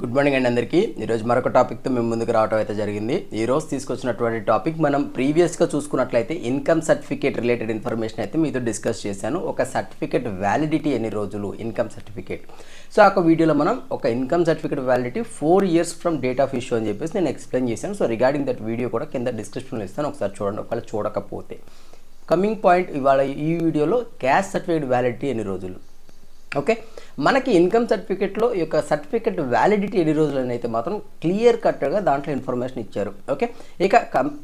Good morning అండి అందరికీ. ఈరోజు మరొక టాపిక్తో మేము ముందుకు రావడం అయితే జరిగింది. ఈరోజు తీసుకొచ్చినటువంటి టాపిక్ మనం ప్రీవియస్గా చూసుకున్నట్లయితే ఇన్కమ్ సర్టిఫికేట్ రిలేటెడ్ ఇన్ఫర్మేషన్ అయితే మీతో డిస్కస్ చేశాను. ఒక సర్టిఫికేట్ వ్యాలిడిటీ ఎన్ని రోజులు? ఇన్కమ్ సర్టిఫికేట్ సో ఆ ఒక వీడియోలో మనం ఒక income certificate validity four years from date of issue అని చెప్పేసి నేను ఎక్స్ప్లెయిన్ చేశాను. సో రిగార్డింగ్ దట్ వీడియో కూడా కింద డిస్క్రిప్షన్లో ఇస్తాను. ఒకసారి చూడండి. ఒకవేళ చూడకపోతే. కమింగ్ పాయింట్ ఇవాళ ఈ వీడియోలో క్యాష్ సర్టిఫికేట్ వ్యాలిడిటీ ఎన్ని రోజులు? ఓకే మనకి ఇన్కమ్ సర్టిఫికేట్లో ఈ యొక్క సర్టిఫికేట్ వ్యాలిడిటీ ఎన్ని రోజులు అయితే మాత్రం క్లియర్ కట్గా దాంట్లో ఇన్ఫర్మేషన్ ఇచ్చారు. ఓకే? ఇక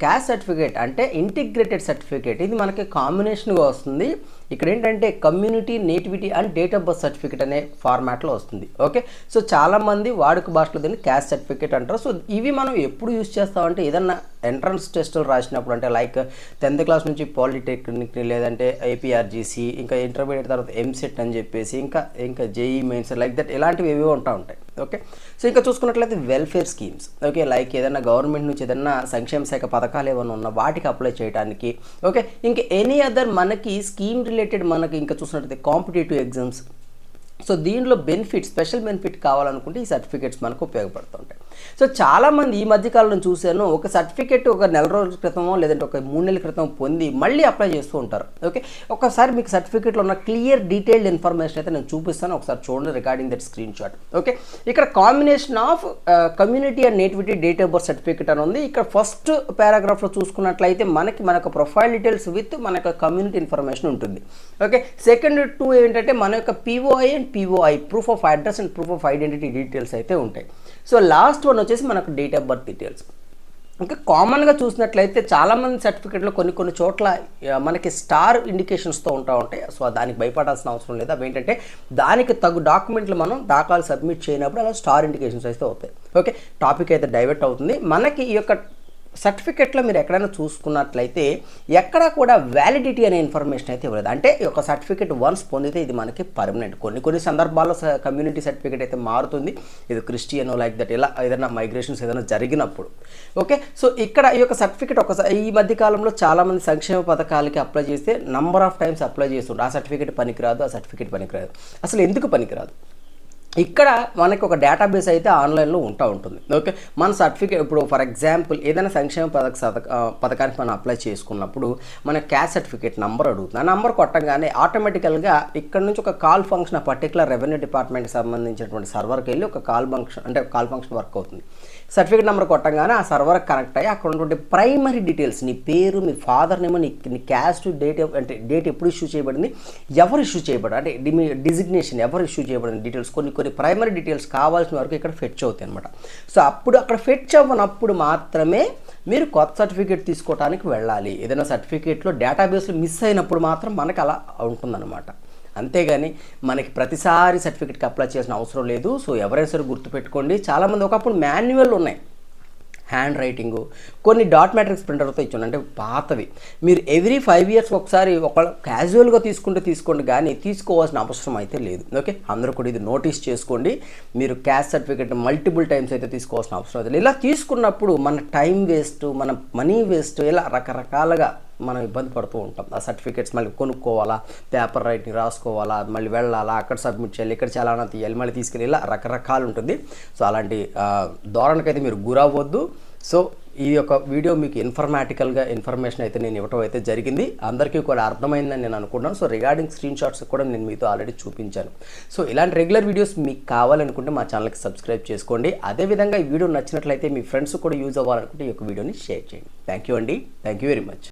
క్యాష్ సర్టిఫికేట్ అంటే ఇంటిగ్రేటెడ్ సర్టిఫికేట్. ఇది మనకి కాంబినేషన్గా వస్తుంది. ఇక్కడ ఏంటంటే community nativity and date of birth certificate అనే ఫార్మాట్లో వస్తుంది. ఓకే? సో చాలామంది వాడుక భాషలో దీన్ని క్యాష్ సర్టిఫికేట్ అంటారు. సో ఇవి మనం ఎప్పుడు యూజ్ చేస్తామంటే ఏదన్నా ఎంట్రన్స్ టెస్టులు రాసినప్పుడు అంటే లైక్ టెన్త్ క్లాస్ నుంచి పాలిటెక్నిక్ లేదంటే ఏపీఆర్జీసీ ఇంకా ఇంటర్మీడియట్ తర్వాత ఎంసెట్ అని చెప్పేసి ఇంకా ఇంకా జేఈ మెయిన్స్ లైక్ దట్ ఇలాంటివి ఏవో ఉంటా ఉంటాయి. ఓకే? సో ఇంకా చూసుకున్నట్లయితే వెల్ఫేర్ స్కీమ్స్. ఓకే? లైక్ ఏదైనా గవర్నమెంట్ నుంచి ఏదైనా సంక్షేమ శాఖ పథకాలు ఏమైనా ఉన్నా వాటికి అప్లై చేయడానికి ఓకే? ఇంకా ఎనీ అదర్ మనకి స్కీమ్ రిలేటెడ్ మనకి ఇంకా చూసినట్లయితే కాంపిటేటివ్ ఎగ్జామ్స్ సో దీనిలో బెనిఫిట్ స్పెషల్ బెనిఫిట్ కావాలనుకుంటే ఈ సర్టిఫికేట్స్ మనకు ఉపయోగపడుతుంటాయి. సో చాలామంది ఈ మధ్యకాలంలో చూశాను ఒక సర్టిఫికేట్ ఒక నెల రోజుల క్రితమో లేదంటే ఒక మూడు నెలల క్రితం పొంది మళ్ళీ అప్లై చేస్తూ ఉంటారు. ఓకే ఒకసారి మీకు సర్టిఫికేట్లో ఉన్న క్లియర్ డీటెయిల్డ్ ఇన్ఫర్మేషన్ అయితే నేను చూపిస్తాను ఒకసారి చూడండి regarding that screen shot okay ఇక్కడ combination of community and nativity date of birth certificate అని ఉంది. ఇక్కడ ఫస్ట్ పారాగ్రాఫ్లో చూసుకున్నట్లయితే మనకి మనకు ప్రొఫైల్ డీటెయిల్స్ విత్ మన యొక్క కమ్యూనిటీ ఇన్ఫర్మేషన్ ఉంటుంది. ఓకే సెకండ్ టూ ఏంటంటే మన యొక్క POI and POI proof of address and proof of identity details అయితే ఉంటాయి. సో లాస్ట్ వన్ వచ్చేసి మనకు డేట్ ఆఫ్ బర్త్ డీటెయిల్స్ ఇంకా కామన్గా చూసినట్లయితే చాలామంది సర్టిఫికెట్లో కొన్ని కొన్ని చోట్ల మనకి స్టార్ ఇండికేషన్స్తో ఉంటా ఉంటాయి. సో దానికి భయపడాల్సిన అవసరం లేదు. అవి ఏంటంటే దానికి తగు డాక్యుమెంట్లు మనం దాఖలు సబ్మిట్ చేయనప్పుడు అలా స్టార్ ఇండికేషన్స్ అయితే అవుతాయి. ఓకే టాపిక్ అయితే డైవర్ట్ అవుతుంది. మనకి ఈ యొక్క సర్టిఫికెట్లో మీరు ఎక్కడైనా చూసుకున్నట్లయితే ఎక్కడా కూడా వ్యాలిడిటీ అనే ఇన్ఫర్మేషన్ అయితే ఇవ్వలేదు. అంటే ఈ యొక్క సర్టిఫికేట్ వన్స్ పొందితే ఇది మనకి పర్మనెంట్ కొన్ని కొన్ని సందర్భాల్లో కమ్యూనిటీ సర్టిఫికేట్ అయితే మారుతుంది. ఇది క్రిస్టియన్ లైక్ దట్ ఇలా ఏదైనా మైగ్రేషన్స్ ఏదైనా జరిగినప్పుడు. ఓకే సో ఇక్కడ ఈ యొక్క సర్టిఫికేట్ ఒకసారి ఈ మధ్య కాలంలో చాలామంది సంక్షేమ పథకాలకి అప్లై చేస్తే నంబర్ ఆఫ్ టైమ్స్ అప్లై చేస్తుంటారు ఆ సర్టిఫికేట్ పనికిరాదు ఆ సర్టిఫికేట్ పనికిరాదు. అసలు ఎందుకు పనికిరాదు? ఇక్కడ మనకి ఒక డేటాబేస్ అయితే ఆన్లైన్లో ఉంటా ఉంటుంది. ఓకే మన సర్టిఫికేట్ ఇప్పుడు ఫర్ ఎగ్జాంపుల్ ఏదైనా సంక్షేమ పథక పథకానికి మనం అప్లై చేసుకున్నప్పుడు మన క్యాష్ సర్టిఫికేట్ నంబర్ అడుగుతుంది. ఆ నెంబర్ కొట్టంగానే ఆటోమేటికల్గా ఇక్కడ నుంచి ఒక కాల్ ఫంక్షన్ ఆ పర్టికులర్ రెవెన్యూ డిపార్ట్మెంట్కి సంబంధించినటువంటి సర్వర్కి వెళ్ళి ఒక కాల్ ఫంక్షన్ అంటే కాల్ ఫంక్షన్ వర్క్ అవుతుంది. సర్టిఫికేట్ నెంబర్ కొట్టంగానే ఆ సర్వర్ కనెక్ట్ అయ్యి అక్కడ ఉన్నటువంటి ప్రైమరీ డీటెయిల్స్ నీ పేరు మీ ఫాదర్ నేమో నీ నీ క్యాస్ట్ డేట్ అంటే డేట్ ఎప్పుడు ఇష్యూ చేయబడింది ఎవరు ఇష్యూ చేయబడి అంటే మీ డిజిగ్నేషన్ ఎవరు ఇష్యూ చేయబడింది డీటెయిల్స్ కొన్ని కొన్ని ప్రైమరీ డీటెయిల్స్ కావాల్సిన వరకు ఇక్కడ ఫెచ్ అవుతాయి అనమాట సో అప్పుడు అక్కడ ఫెచ్ అవ్వనప్పుడు మాత్రమే మీరు కొత్త సర్టిఫికేట్ తీసుకోవడానికి వెళ్ళాలి. ఏదైనా సర్టిఫికేట్లో డేటాబేస్లో మిస్ అయినప్పుడు మాత్రం మనకి అలా ఉంటుందన్నమాట. అంతేగాని మనకి ప్రతిసారి సర్టిఫికెట్కి అప్లై చేసిన అవసరం లేదు. సో ఎవరైనా సరే గుర్తుపెట్టుకోండి. చాలామంది ఒకప్పుడు మాన్యువల్ ఉన్నాయి. Hand writing. కొన్ని డాట్ మ్యాట్రిక్స్ ప్రింటర్తో ఇచ్చాను అంటే పాతవి. మీరు ఎవ్రీ ఫైవ్ ఇయర్స్ ఒకసారి ఒక క్యాజువల్గా తీసుకుంటే తీసుకోండి. కానీ తీసుకోవాల్సిన అవసరం అయితే లేదు. ఓకే? అందరూ కూడా ఇది నోటీస్ చేసుకోండి. మీరు క్యాష్ సర్టిఫికేట్ మల్టిపుల్ టైమ్స్ అయితే తీసుకోవాల్సిన అవసరం అయితే లేదు. ఇలా తీసుకున్నప్పుడు మన టైం వేస్ట్ మన మనీ వేస్ట్ ఇలా రకరకాలుగా మనం ఇబ్బంది పడుతూ ఉంటాం. ఆ సర్టిఫికేట్స్ మళ్ళీ కొనుక్కోవాలా పేపర్ రైటింగ్ రాసుకోవాలా మళ్ళీ వెళ్ళాలా అక్కడ సబ్మిట్ చేయాలి ఇక్కడ చాలా తీయాలి మళ్ళీ తీసుకెళ్ళి ఇలా రకరకాలు ఉంటుంది. సో అలాంటి ఆ, ధోరణికైతే మీరు గురవ్వద్దు. సో ఈ యొక్క వీడియో మీకు ఇన్ఫర్మాటికల్గా ఇన్ఫర్మేషన్ అయితే నేను ఇవ్వటం అయితే జరిగింది. అందరికీ కూడా అర్థమైందని నేను అనుకుంటున్నాను. సో రిగార్డింగ్ స్క్రీన్ షాట్స్ కూడా నేను మీతో ఆల్రెడీ చూపించాను. సో ఇలాంటి రెగ్యులర్ వీడియోస్ మీకు కావాలనుకుంటే మా ఛానల్కి సబ్స్క్రైబ్ చేసుకోండి. అదేవిధంగా ఈ వీడియో నచ్చినట్లయితే మీ ఫ్రెండ్స్ కూడా యూజ్ అవ్వాలనుకుంటే ఈ యొక్క వీడియోని షేర్ చేయండి. థ్యాంక్ యూ అండి. Thank you very much.